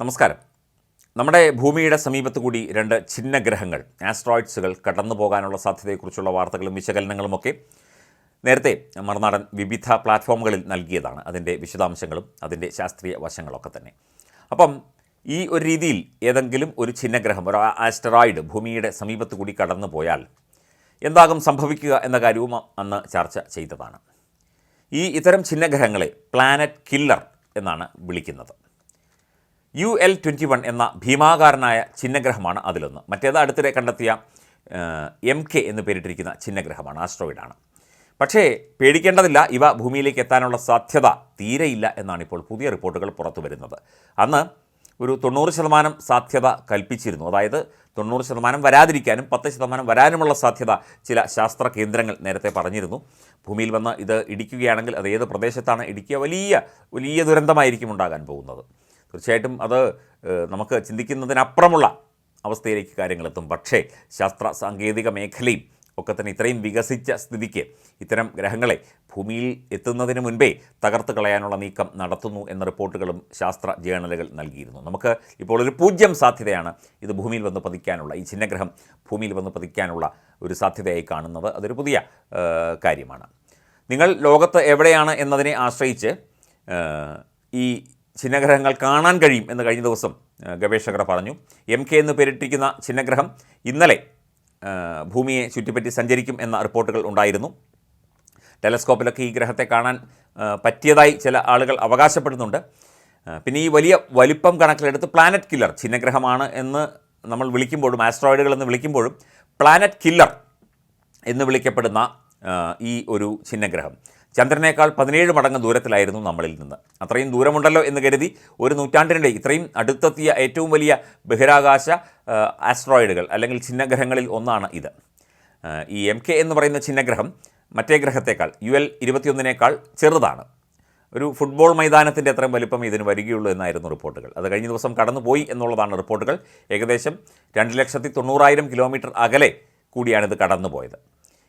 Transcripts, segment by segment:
നമസ്കാരം. നമ്മുടെ ഭൂമിയുടെ സമീപത്ത് കൂടി രണ്ട് ഛിന്നഗ്രഹങ്ങൾ ആസ്ട്രോയിഡ്സുകൾ കടന്നു പോകാനുള്ള സാധ്യതയെക്കുറിച്ചുള്ള വാർത്തകളും വിശകലനങ്ങളുമൊക്കെ നേരത്തെ മറുനാടൻ വിവിധ പ്ലാറ്റ്ഫോമുകളിൽ നൽകിയതാണ്. അതിന്റെ വിശദാംശങ്ങളും അതിന്റെ ശാസ്ത്രീയ വശങ്ങളൊക്കെ തന്നെ. അപ്പം ഈ ഒരു രീതിയിൽ ഏതെങ്കിലും ഒരു ഛിന്നഗ്രഹം ഒരു ആസ്റ്ററോയിഡ് ഭൂമിയുടെ സമീപത്ത് കൂടി കടന്നു പോയാൽ എന്താകും സംഭവിക്കുക എന്ന കാര്യവും അന്ന് ചർച്ച ചെയ്തതാണ്. ഈ ഇത്തരം ഛിന്നഗ്രഹങ്ങളെ പ്ലാനറ്റ് കില്ലർ എന്നാണ് വിളിക്കുന്നത്. യു എൽ ട്വന്റി വൺ എന്ന ഭീമാകാരനായ ചിഹ്നഗ്രഹമാണ് അതിലൊന്ന്. മറ്റേത് അടുത്തിടെ കണ്ടെത്തിയ എം കെ എന്ന് പേരിട്ടിരിക്കുന്ന ചിഹ്നഗ്രഹമാണ് ആസ്ട്രോയിഡാണ്. പക്ഷേ പേടിക്കേണ്ടതില്ല ഇവ ഭൂമിയിലേക്ക് എത്താനുള്ള സാധ്യത തീരെയില്ല എന്നാണ് ഇപ്പോൾ പുതിയ റിപ്പോർട്ടുകൾ പുറത്തു വരുന്നത്. അന്ന് ഒരു തൊണ്ണൂറ് ശതമാനം സാധ്യത കൽപ്പിച്ചിരുന്നു. അതായത് തൊണ്ണൂറ് ശതമാനം വരാതിരിക്കാനും പത്ത് ശതമാനം വരാനുമുള്ള സാധ്യത ചില ശാസ്ത്ര കേന്ദ്രങ്ങൾ നേരത്തെ പറഞ്ഞിരുന്നു. ഭൂമിയിൽ വന്ന് ഇത് ഇടിക്കുകയാണെങ്കിൽ അത് ഏത് പ്രദേശത്താണ് ഇടിക്കുക? വലിയ വലിയ ദുരന്തമായിരിക്കും ഉണ്ടാകാൻ പോകുന്നത്. തീർച്ചയായിട്ടും അത് നമുക്ക് ചിന്തിക്കുന്നതിനപ്പുറമുള്ള അവസ്ഥയിലേക്ക് കാര്യങ്ങളെത്തും. പക്ഷേ ശാസ്ത്ര സാങ്കേതിക മേഖലയും ഒക്കെ തന്നെ ഇത്രയും വികസിച്ച സ്ഥിതിക്ക് ഇത്തരം ഗ്രഹങ്ങളെ ഭൂമിയിൽ എത്തുന്നതിന് മുൻപേ തകർത്ത് കളയാനുള്ള നീക്കം നടത്തുന്നു എന്ന റിപ്പോർട്ടുകളും ശാസ്ത്ര ജേണലുകൾ നൽകിയിരുന്നു. നമുക്ക് ഇപ്പോൾ ഒരു പൂജ്യം സാധ്യതയാണ് ഇത് ഭൂമിയിൽ വന്ന് പതിക്കാനുള്ള ഈ ചിഹ്നഗ്രഹം ഭൂമിയിൽ വന്ന് പതിക്കാനുള്ള ഒരു സാധ്യതയായി കാണുന്നത്. അതൊരു പുതിയ കാര്യമാണ്. നിങ്ങൾ ലോകത്ത് എവിടെയാണ് എന്നതിനെ ആശ്രയിച്ച് ഈ ചിഹ്നഗ്രഹങ്ങൾ കാണാൻ കഴിയും എന്ന് കഴിഞ്ഞ ദിവസം ഗവേഷകർ പറഞ്ഞു. എം കെ എന്ന് പേരിട്ടിരിക്കുന്ന ചിഹ്നഗ്രഹം ഇന്നലെ ഭൂമിയെ ചുറ്റിപ്പറ്റി സഞ്ചരിക്കും എന്ന റിപ്പോർട്ടുകൾ ഉണ്ടായിരുന്നു. ടെലസ്കോപ്പിലൊക്കെ ഈ ഗ്രഹത്തെ കാണാൻ പറ്റിയതായി ചില ആളുകൾ അവകാശപ്പെടുന്നുണ്ട്. പിന്നെ ഈ വലിയ വലിപ്പം കണക്കിലെടുത്ത് പ്ലാനറ്റ് കില്ലർ ചിഹ്നഗ്രഹമാണ് എന്ന് നമ്മൾ വിളിക്കുമ്പോഴും ആസ്ട്രോയിഡുകൾ എന്ന് വിളിക്കുമ്പോഴും പ്ലാനറ്റ് കില്ലർ എന്ന് വിളിക്കപ്പെടുന്ന ഈ ഒരു ചിഹ്നഗ്രഹം. ചന്ദ്രനേക്കാൾ പതിനേഴ് മടങ്ങ് ദൂരത്തിലായിരുന്നു നമ്മളിൽ നിന്ന്. അത്രയും ദൂരമുണ്ടല്ലോ എന്ന് കരുതി ഒരു നൂറ്റാണ്ടിനിടെ ഇത്രയും അടുത്തെത്തിയ ഏറ്റവും വലിയ ബഹിരാകാശ ആസ്ട്രോയിഡുകൾ അല്ലെങ്കിൽ ചിഹ്നഗ്രഹങ്ങളിൽ ഒന്നാണ് ഇത്. ഈ എം കെ എന്ന് പറയുന്ന ചിഹ്നഗ്രഹം മറ്റേ ഗ്രഹത്തേക്കാൾ യു എൽ ഇരുപത്തിയൊന്നിനേക്കാൾ ചെറുതാണ്. ഒരു ഫുട്ബോൾ മൈതാനത്തിന്റെ അത്രയും വലിപ്പം ഇതിന് വരികയുള്ളൂ എന്നായിരുന്നു റിപ്പോർട്ടുകൾ. അത് കഴിഞ്ഞ ദിവസം കടന്നുപോയി എന്നുള്ളതാണ് റിപ്പോർട്ടുകൾ. ഏകദേശം രണ്ട് ലക്ഷത്തി തൊണ്ണൂറായിരം കിലോമീറ്റർ അകലെ കൂടിയാണിത് കടന്നുപോയത്.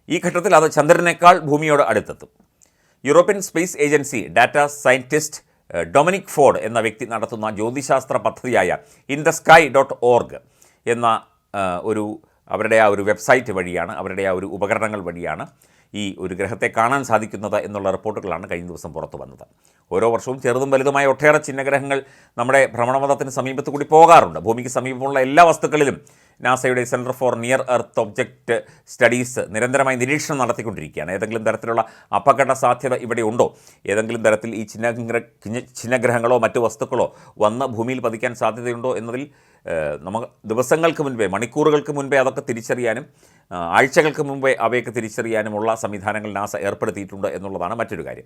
ഈ ഘട്ടത്തിൽ അത് ചന്ദ്രനേക്കാൾ ഭൂമിയോട് അടുത്തെത്തും. European space agency data scientist Dominic Ford എന്ന വ്യക്തി നടത്തുന്ന ജ്യോതിശാസ്ത്ര പദ്ധതിയായ in the sky dot org എന്ന ഒരു അവരുടെ ആ ഒരു വെബ്സൈറ്റ് വഴിയാണ് അവരുടെ ആ ഒരു ഉപകരണങ്ങൾ വഴിയാണ് ഈ ഒരു ഗ്രഹത്തെ കാണാൻ സാധിക്കുന്നത് എന്നുള്ള റിപ്പോർട്ടുകളാണ് കഴിഞ്ഞ ദിവസം പുറത്തു വന്നത്. ഓരോ വർഷവും ചെറുതും വലുതുമായ ഒട്ടേറെ ചിഹ്നഗ്രഹങ്ങൾ നമ്മുടെ ഭ്രമണപഥത്തിന് സമീപത്ത് കൂടി പോകാറുണ്ട്. ഭൂമിക്ക് സമീപമുള്ള എല്ലാ വസ്തുക്കളിലും നാസയുടെ center for near earth object studies നിരന്തരമായി നിരീക്ഷണം നടത്തിക്കൊണ്ടിരിക്കുകയാണ്. ഏതെങ്കിലും തരത്തിലുള്ള അപകട സാധ്യത ഇവിടെ ഉണ്ടോ? ഏതെങ്കിലും തരത്തിൽ ഈ ചിഹ്നഗ്ര ചിഹ്ന- ചിഹ്നഗ്രഹങ്ങളോ മറ്റു വസ്തുക്കളോ വന്ന് ഭൂമിയിൽ പതിക്കാൻ സാധ്യതയുണ്ടോ എന്നതിൽ നമുക്ക് ദിവസങ്ങൾക്ക് മുൻപേ മണിക്കൂറുകൾക്ക് മുൻപേ അതൊക്കെ തിരിച്ചറിയാനും ആഴ്ചകൾക്ക് മുമ്പേ അവയൊക്കെ തിരിച്ചറിയാനുമുള്ള സംവിധാനങ്ങൾ നാസ ഏർപ്പെടുത്തിയിട്ടുണ്ട് എന്നുള്ളതാണ് മറ്റൊരു കാര്യം.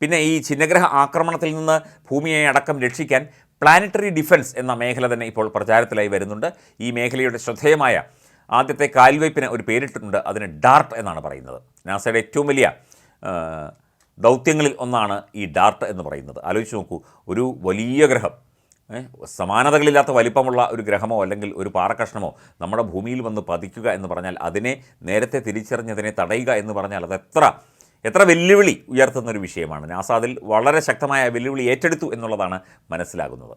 പിന്നെ ഈ ചിഹ്നഗ്രഹ ആക്രമണത്തിൽ നിന്ന് ഭൂമിയെ അടക്കം രക്ഷിക്കാൻ പ്ലാനറ്ററി ഡിഫൻസ് എന്ന മേഖല തന്നെ ഇപ്പോൾ പ്രചാരത്തിലായി വരുന്നുണ്ട്. ഈ മേഖലയുടെ ശ്രദ്ധേയമായ ആദ്യത്തെ കാൽവയ്പ്പിന് ഒരു പേരിട്ടിട്ടുണ്ട്. അതിന് ഡാർട്ട് എന്നാണ് പറയുന്നത്. നാസയുടെ ഏറ്റവും വലിയ ദൗത്യങ്ങളിൽ ഒന്നാണ് ഈ ഡാർട്ട് എന്ന് പറയുന്നത്. ആലോചിച്ച് നോക്കൂ ഒരു വലിയ ഗ്രഹം സമാനതകളില്ലാത്ത വലിപ്പമുള്ള ഒരു ഗ്രഹമോ അല്ലെങ്കിൽ ഒരു പാറക്കഷ്ണമോ നമ്മുടെ ഭൂമിയിൽ വന്ന് പതിക്കുക എന്ന് പറഞ്ഞാൽ അതിനെ നേരത്തെ തിരിച്ചറിഞ്ഞതിനെ തടയുക എന്ന് പറഞ്ഞാൽ അത് എത്ര വെല്ലുവിളി ഉയർത്തുന്ന ഒരു വിഷയമാണ്. നാസ അതിൽ വളരെ ശക്തമായ വെല്ലുവിളി ഏറ്റെടുത്തു എന്നുള്ളതാണ് മനസ്സിലാകുന്നത്.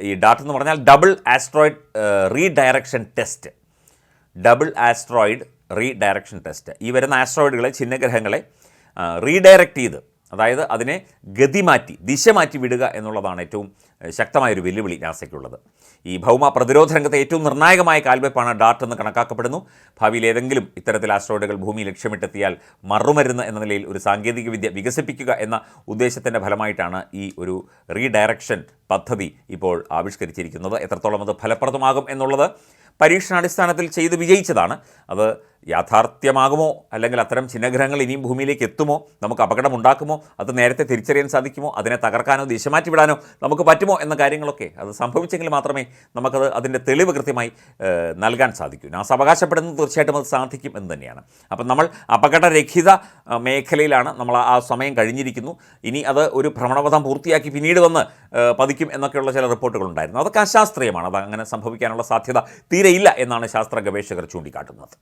ഈ ഡാറ്റ് എന്ന് പറഞ്ഞാൽ double asteroid redirection test. Double asteroid redirection test. ഈ വരുന്ന ആസ്ട്രോയിഡുകളെ ചിഹ്നഗ്രഹങ്ങളെ റീഡയറക്റ്റ് ചെയ്ത് അതായത് അതിനെ ഗതി മാറ്റി ദിശ മാറ്റി വിടുക എന്നുള്ളതാണ് ഏറ്റവും ശക്തമായൊരു വെല്ലുവിളി നാസയ്ക്കുള്ളത്. ഈ ഭൗമ പ്രതിരോധ രംഗത്തെ ഏറ്റവും നിർണായകമായ കാൽവെപ്പാണ് ഡാർട്ട് എന്ന് കണക്കാക്കപ്പെടുന്നു. ഭാവിയിൽ ഏതെങ്കിലും ഇത്തരത്തിൽ ആസ്ട്രോയിഡുകൾ ഭൂമി ലക്ഷ്യമിട്ടെത്തിയാൽ മറുമരുന്ന് എന്ന നിലയിൽ ഒരു സാങ്കേതികവിദ്യ വികസിപ്പിക്കുക എന്ന ഉദ്ദേശത്തിന്റെ ഫലമായിട്ടാണ് ഈ ഒരു റീഡയറക്ഷൻ പദ്ധതി ഇപ്പോൾ ആവിഷ്കരിച്ചിരിക്കുന്നത്. എത്രത്തോളം അത് ഫലപ്രദമാകും എന്നുള്ളത് പരീക്ഷണാടിസ്ഥാനത്തിൽ ചെയ്ത് വിജയിച്ചതാണ്. അത് യാഥാർത്ഥ്യമാകുമോ? അല്ലെങ്കിൽ അത്തരം ചിഹ്നഗ്രഹങ്ങൾ ഇനിയും ഭൂമിയിലേക്ക് എത്തുമോ? നമുക്ക് അപകടമുണ്ടാക്കുമോ? അത് നേരത്തെ തിരിച്ചറിയാൻ സാധിക്കുമോ? അതിനെ തകർക്കാനോ ദിശ മാറ്റിവിടാനോ നമുക്ക് പറ്റുമോ? എന്ന കാര്യങ്ങളൊക്കെ അത് സംഭവിച്ചെങ്കിൽ മാത്രമേ നമുക്കത് അതിന്റെ തെളിവ് കൃത്യമായി നൽകാൻ സാധിക്കൂ. നാസ അവകാശപ്പെടുന്നത് തീർച്ചയായിട്ടും അത് സാധിക്കും എന്ന് തന്നെയാണ്. അപ്പം നമ്മൾ അപകടരഹിത മേഖലയിലാണ് നമ്മൾ ആ സമയം കഴിഞ്ഞിരിക്കുന്നു. ഇനി അത് ഒരു ഭ്രമണപഥം പൂർത്തിയാക്കി പിന്നീട് വന്ന് പതിക്കും എന്നൊക്കെയുള്ള ചില റിപ്പോർട്ടുകളുണ്ടായിരുന്നു. അതൊക്കെ അശാസ്ത്രീയമാണ്. അത് അങ്ങനെ സംഭവിക്കാനുള്ള സാധ്യത തീരെയില്ല എന്നാണ് ശാസ്ത്ര ഗവേഷകർ ചൂണ്ടിക്കാട്ടുന്നത്